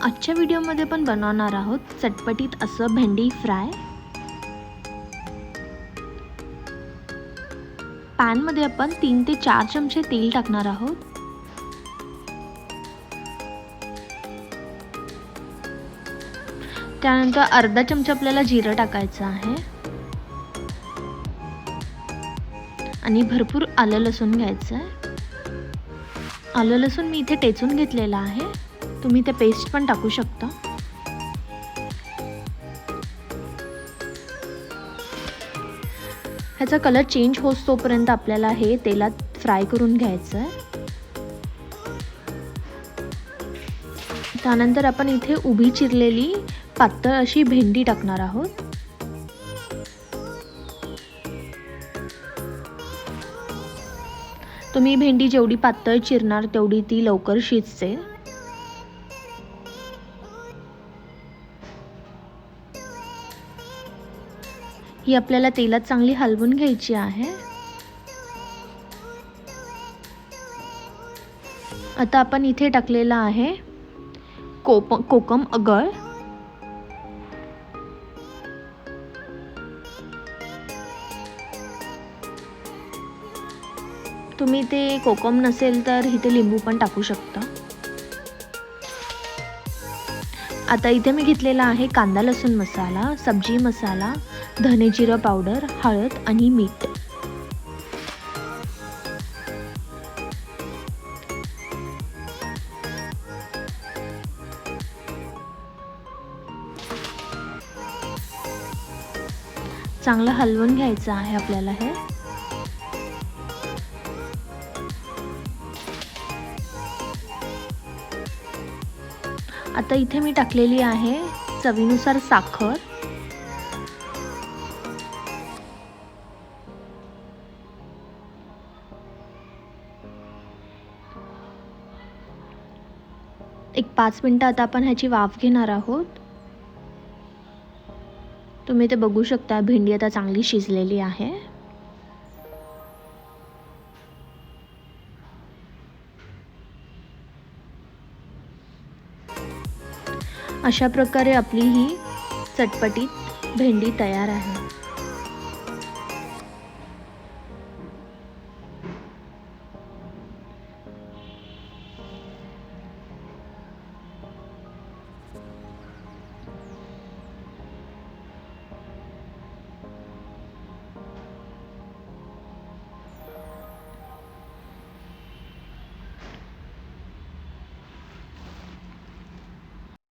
आजच्या व्हिडिओमध्ये पण बनवणार आहोत चटपटीत असं भेंडी फ्राय. पॅनमध्ये आपण तीन ते चार चमचे तेल टाकणार आहोत. त्यानंतर अर्धा चमचा आपल्याला जिरं टाकायचं आहे. आणि भरपूर आलं लसूण घ्यायचं आहे. आलं लसूण मी इथे टेचून घेतलेलं आहे. तुम्ही ते पेस्ट पण टाकू शकता. ह्याचा कलर चेंज होस तोपर्यंत आपल्याला हे तेलात फ्राय करून घ्यायचं आहे त्यानंतर आपण इथे उभी चिरलेली पातळ अशी भेंडी टाकणार आहोत. तुम्ही भेंडी जेवढी पातळ चिरणार तेवढी ती लवकर शिजते. ही आपल्याला तेलात चांगली हलवून घ्यायची आहे. आता आपण इथे टाकलेला आहे कोप कोकम अगळ. तुम्ही ते कोकम नसेल तर इथे लिंबू पण टाकू शकता. आता इथे मी घेतलेला आहे कांदा लसूण मसाला सब्जी मसाला धने जिरं पावडर हळद आणि मीठ. चांगलं हलवून घ्यायचं आहे आपल्याला हे. आता इथे मी टाकलेली आहे चवीनुसार साखर. एक पाच मिनटं आता आपण ह्याची वाफ घेणार आहोत. तुम्ही ते बघू शकता भेंडी आता चांगली शिजलेली आहे. अशा प्रकारे आपली ही चटपटीत भेंडी तयार आहे.